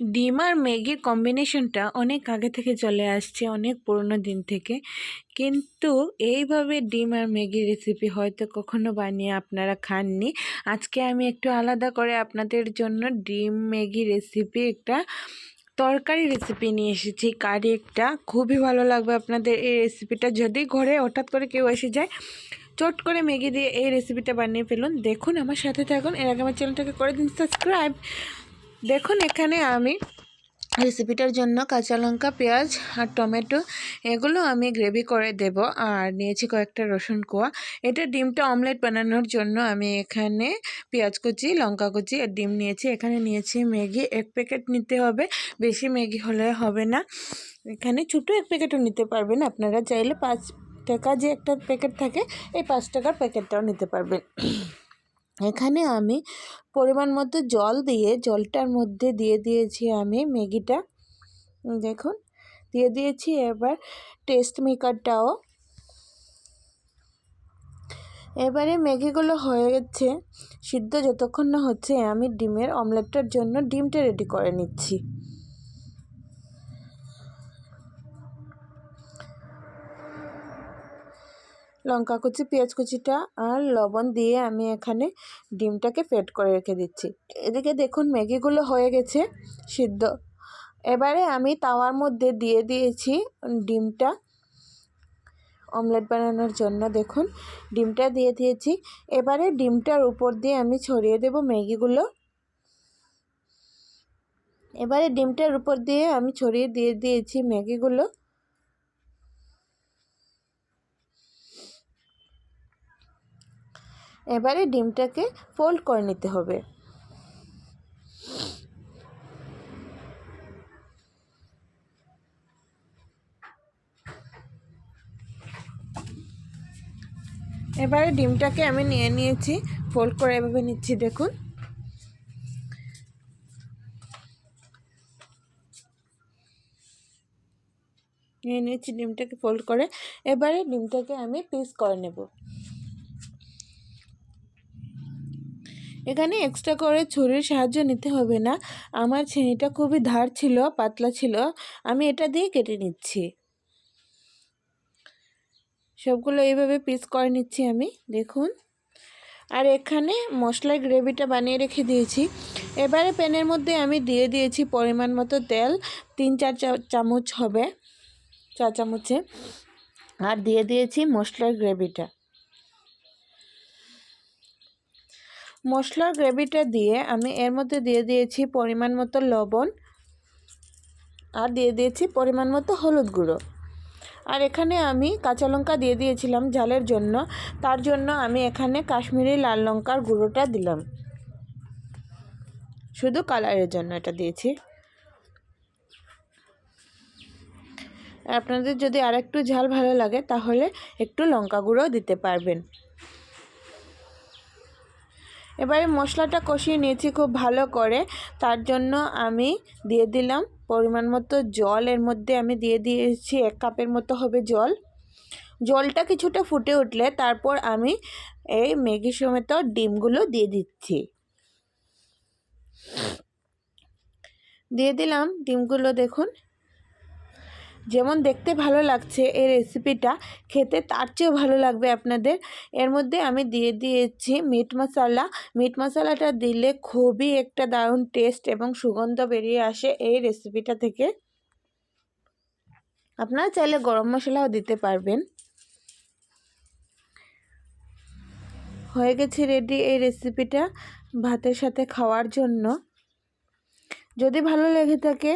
ডিম আর ম্যাগির কম্বিনেশনটা অনেক আগে থেকে চলে আসছে, অনেক পুরনো দিন থেকে। কিন্তু এইভাবে ডিম আর ম্যাগির রেসিপি হয়তো কখনো বানিয়ে আপনারা খাননি। আজকে আমি একটু আলাদা করে আপনাদের জন্য ডিম, ম্যাগি রেসিপি একটা তরকারি রেসিপি নিয়ে এসেছি। কারি একটা। খুবই ভালো লাগবে আপনাদের এই রেসিপিটা যদি ঘরে হঠাৎ করে কেউ এসে যায়, চট করে ম্যাগি দিয়ে এই রেসিপিটা বানিয়ে ফেলুন। দেখুন আমার সাথে থাকুন। এর আগে আমার চ্যানেলটাকে করে দিন সাবস্ক্রাইব দেখুন, এখানে আমি রেসিপিটার জন্য কাঁচা লঙ্কা, পেঁয়াজ আর টমেটো এগুলো আমি গ্রেভি করে দেব আর নিয়েছি কয়েকটা রসুন কোয়া। এটা ডিমটা অমলেট বানানোর জন্য আমি এখানে পেঁয়াজ কুচি, লঙ্কা কুচি আর ডিম নিয়েছি। এখানে নিয়েছি ম্যাগি, এক প্যাকেট নিতে হবে, বেশি ম্যাগি হলে হবে না। এখানে ছোটো এক প্যাকেটও নিতে পারবেন, আপনারা চাইলে পাঁচ টাকা যে একটা প্যাকেট থাকে, এই পাঁচ টাকার প্যাকেটটাও নিতে পারবেন। এখানে আমি পরিমাণ মতো জল দিয়ে, জলটার মধ্যে দিয়ে দিয়েছি আমি ম্যাগিটা। দেখুন, দিয়ে দিয়েছি এবার টেস্ট মেকারটাও এবারে ম্যাগিগুলো হয়ে গেছে সিদ্ধ যতক্ষণ না হচ্ছে আমি ডিমের অমলেটটার জন্য ডিমটা রেডি করে নিচ্ছি। লঙ্কা কুচি, পেঁয়াজ কুচিটা আর লবণ দিয়ে আমি এখানে ডিমটাকে ফেট করে রেখে দিচ্ছি। এদিকে দেখুন ম্যাগিগুলো হয়ে গেছে সিদ্ধ। এবারে আমি তাওয়ার মধ্যে দিয়ে দিয়েছি ডিমটা। অমলেট বানানোর জন্য দেখুন ডিমটা দিয়ে দিয়েছি। এবারে ডিমটার উপর দিয়ে আমি ছড়িয়ে দেব ম্যাগিগুলো। এবারে ডিমটার উপর দিয়ে আমি ছড়িয়ে দিয়ে দিয়েছি ম্যাগিগুলো। এবারে ডিমটাকে ফোল্ড করে নিতে হবে। এবারে ডিমটাকে আমি নিয়ে নিয়েছি, ফোল্ড করে এভাবে নিচ্ছি, দেখুন। নিয়ে নিয়েছি ডিমটাকে ফোল্ড করে, এবারে ডিমটাকে আমি পিস করে নেব। এখানে এক্সট্রা করে ছুরির সাহায্য নিতে হবে না। আমার ছেনিটা খুবই ধার ছিল, পাতলা ছিল। আমি এটা দিয়ে কেটে নিচ্ছি। সবগুলো এইভাবে পিস করে নিচ্ছি আমি, দেখুন। আর এখানে মশলার গ্রেভিটা বানিয়ে রেখে দিয়েছি। এবারে প্যানের মধ্যে আমি দিয়ে দিয়েছি পরিমাণ মতো তেল, তিন, চার চামচ হবে, চা চামচে। আর দিয়ে দিয়েছি মশলার গ্রেভিটা। মশলার গ্রেভিটা দিয়ে আমি এর মধ্যে দিয়ে দিয়েছি পরিমাণ মতো লবণ আর দিয়ে দিয়েছি পরিমাণ মতো হলুদ গুঁড়ো। আর এখানে আমি কাঁচা লঙ্কা দিয়ে দিয়েছিলাম ঝালের জন্য। তার জন্য আমি এখানে কাশ্মীরি লাল লঙ্কার গুঁড়োটা দিলাম। শুধু কালারের জন্য এটা দিয়েছি। আপনাদের যদি আরেকটু ঝাল ভালো লাগে তাহলে একটু লঙ্কা গুঁড়ো দিতে পারবেন। এবারে মশলাটা কষিয়ে নিয়েছি, খুব ভালো করে। তার জন্য আমি দিয়ে দিলাম পরিমাণ মতো জল। এর মধ্যে আমি দিয়ে দিয়েছি এক কাপের মতো হবে জল। জলটা কিছুটা ফুটে উঠলে তারপর আমি এই ম্যাগি সমেত ডিমগুলো দিয়ে দিচ্ছি। দিয়ে দিলাম ডিমগুলো দেখুন। যেমন দেখতে ভালো লাগছে এই রেসিপিটা খেতে তার চেয়েও ভালো লাগবে আপনাদের। এর মধ্যে আমি দিয়ে দিয়েছি মিট মশলা মিট মশলাটা দিলে খুবই একটা দারুণ টেস্ট এবং সুগন্ধ বেরিয়ে আসে এই রেসিপিটা থেকে। আপনারা চাইলে গরম মশলাও দিতে পারবেন। হয়ে গেছে রেডি এই রেসিপিটা ভাতের সাথে খাওয়ার জন্য। যদি ভালো লেগে থাকে